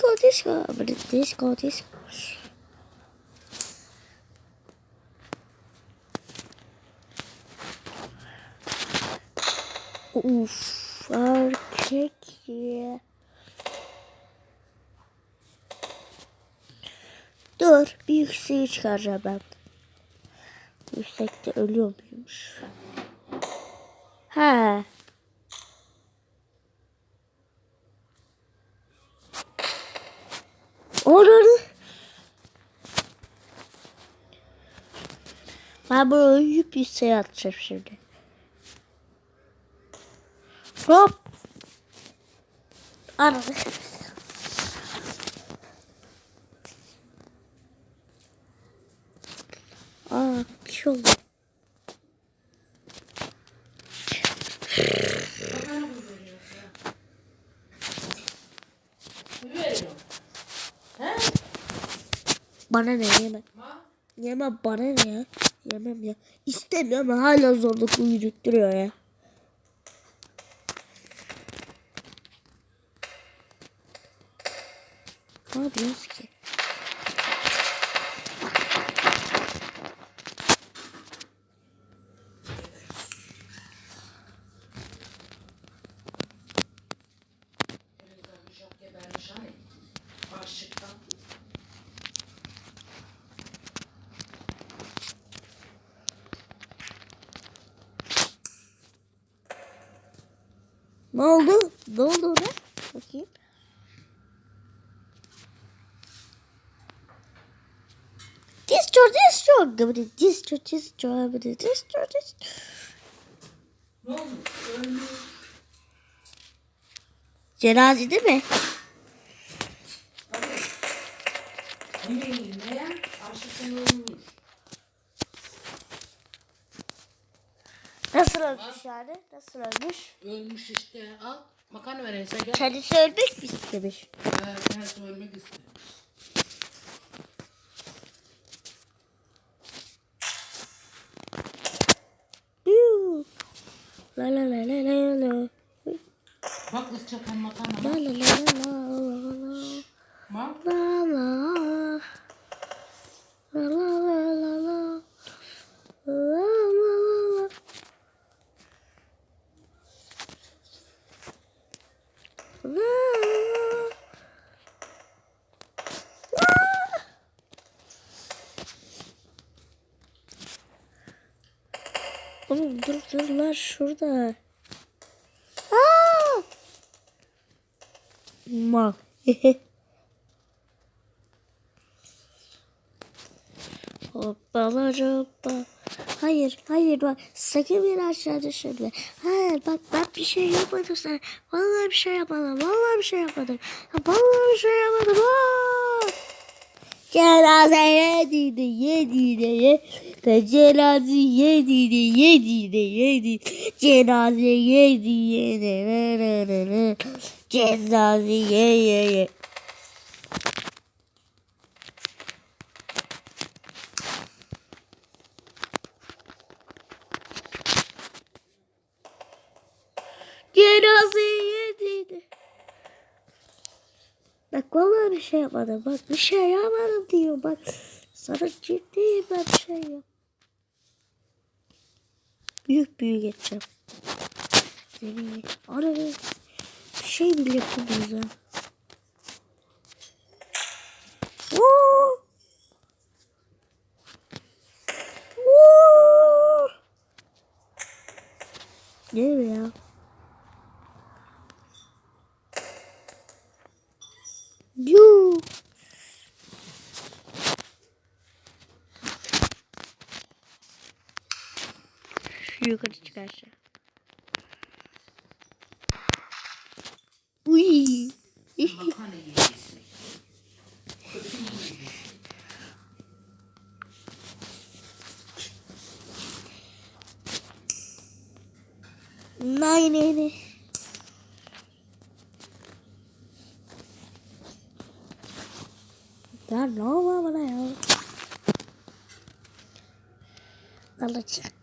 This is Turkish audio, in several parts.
Disco, disco, disco, disco. Uf, erkek ya. Dur, bir yükseği çıkaracağım ben. Yüksekte ölüyor muymuş? He. Onu Ben bunu oyup yükseğe atacağım şimdi. Hop. Anladım. Aa, bir şey oldu. Bana ne yeme. Yeme bana ne ya. Yemem ya. İstemiyorum hala zorluk uyudurtturuyor ya. Ne yapıyoruz ki? Ne oldu? Ne oldu ona? Bakayım. Distro, distro. Gıbırı distro, distro. Gıbırı distro, distro. Ne oldu? Ölmüş. Cenazede mi? Ya? Açlıktan ölmüş. Nasıl ölmüş yani? Nasıl ölmüş? Ölmüş işte. Al. Makarna vereyim sen gel. Kendisi ölmek mi istemiş? Ha, kendisi ölmek istemiş. La la la la la la. Bak kız çapan makarna La la la la la la. Bak. La la. La la la la la. La la la la. La. La. Oğlum dur dur lan şurada. Aa! Mal. Hoppala hoppa. Hayır, hayır bak sakın beni aşağı düşürme. Hayır bak ben bir şey yapmadım sana. Vallahi bir şey yapmadım. Vallahi bir şey yapmadım. Ya, Vallahi bir şey yapmadım. Aa! Cenaze yediydi yediydi yedi. Cenaze yediydi yediydi yedi. Cenaze yedi yedi. Cenaze ye ye ye. Cenaze Bak vallahi bir şey yapmadım. Bak bir şey yapmadım diyor. Bak sana ciddiyim ben bir şey yap. Büyük büyük geçeceğim. Seni ara bir şey bile yapamıyoruz. Oo! Oo! Ne ya? Yuh. Şu yukarı çıkar aşağı. Uy. Nay nay nay. Ya ne oldu bana ya? alacak.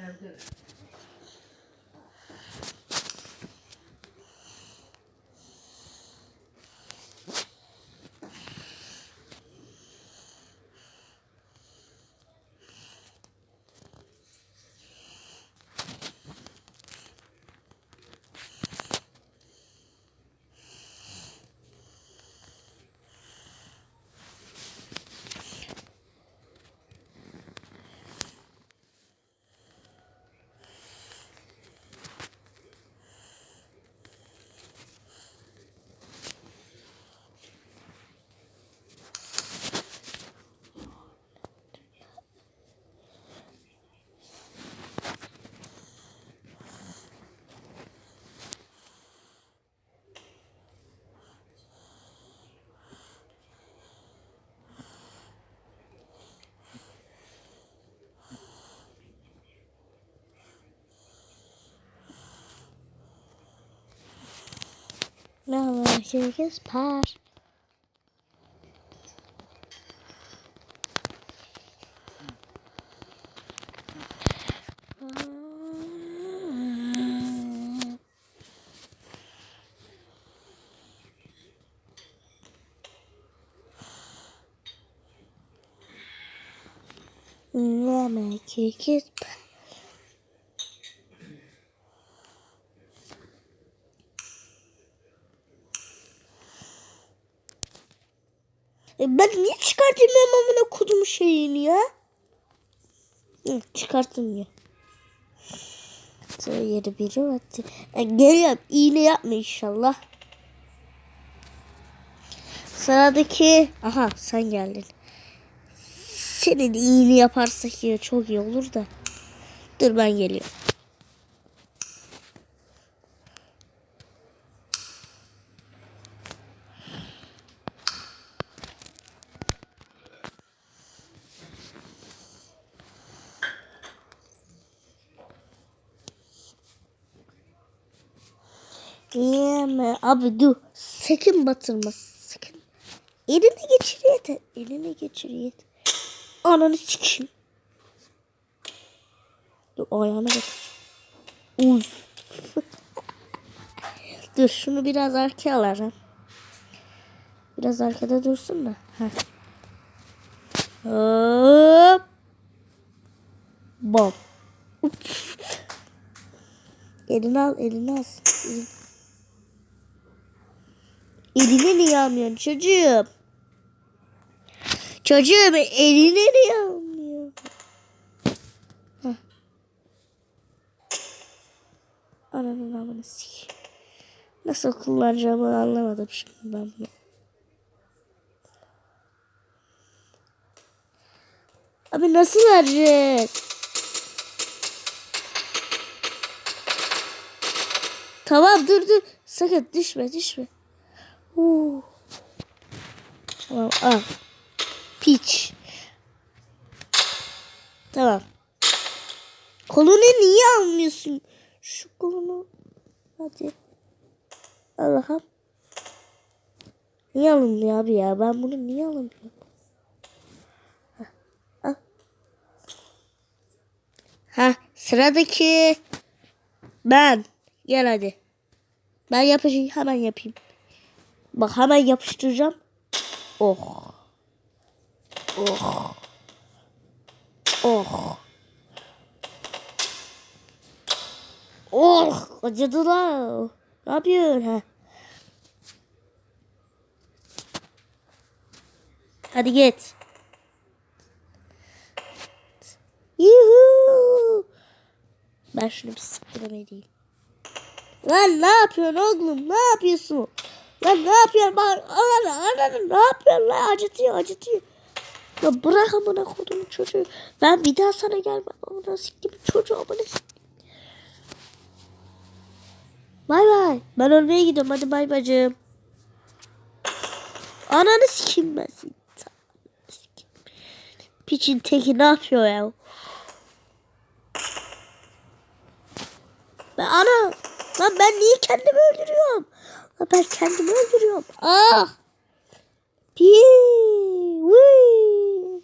എല്ലാവർക്കും Now I think it's past. Lemon cake is ben niye çıkartamıyorum amına kodumu şeyini ya? Hı, çıkartılmıyor. Sonra yeri biri var. E, geliyorum. İğne yapma inşallah. Sıradaki... Aha sen geldin. Senin iğne yaparsak ya çok iyi olur da. Dur ben geliyorum. Yeme. Abi dur. Sakın batırma. Sakın. Eline geçir yeter. Eline geçir yeter. Ananı sikeyim. Dur ayağına batır. Uf. dur şunu biraz arkaya alalım. Biraz arkada dursun da. Heh. Hop. Bom. elini al, elini al. Elini- Eline niye almıyorsun çocuğum? Çocuğum eline niye almıyor? Ananın amını. Nasıl kullanacağımı anlamadım şimdi ben bunu. Abi nasıl vereceğiz? Tamam dur dur. Sakın düşme düşme. Huu. Tamam al. Piç. Tamam. Kolunu niye almıyorsun? Şu kolunu. Hadi. Allah'ım. Niye alınmıyor abi ya? Ben bunu niye alamıyorum? Hah, al. Ha sıradaki ben. Gel hadi. Ben yapacağım hemen yapayım. Bak hemen yapıştıracağım. Oh. Oh. Oh. Oh. Acıdı la. Ne yapıyorsun ha? Hadi git. Yuhu. Ben şunu bir sıkıram edeyim. Lan ne yapıyorsun oğlum? Ne yapıyorsun? Lan ne yapıyorsun? Bak ananı ananı ne yapıyorsun lan? Acıtıyor acıtıyor. Ya bırak amına kodumu çocuğu. Ben bir daha sana gelmem. Amına siktim çocuğu amına. Bay bay. Ben ölmeye gidiyorum. Hadi bay bacım. Ananı sikeyim ben seni. Piçin teki ne yapıyor ya? Ben ana. Lan ben niye kendimi öldürüyorum? Ben kendimi öldürüyorum. Ah. Pii. Wii.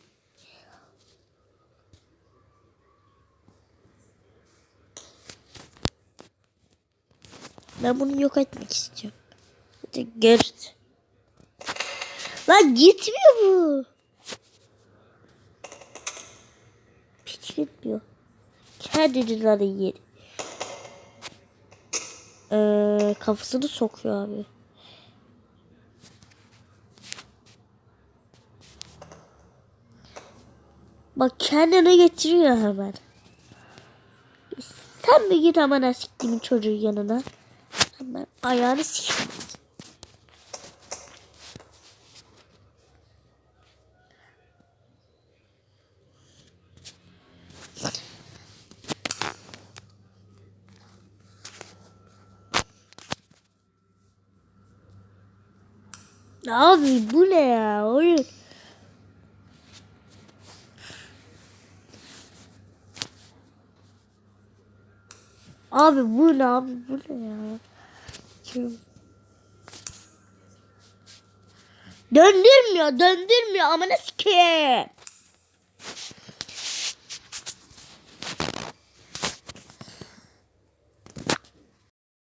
Ben bunu yok etmek istiyorum. Hadi gert. Lan gitmiyor bu. Hiç gitmiyor. Kendini lan yeri. Ee, kafasını sokuyor abi. Bak kendine getiriyor hemen. Sen mi git aman siktimin çocuğun yanına. Hemen ayağını sikeyim. Abi bu ne ya oyun? Abi bu ne abi bu ne ya? Kim? Döndürmüyor döndürmüyor ama nasıl ki?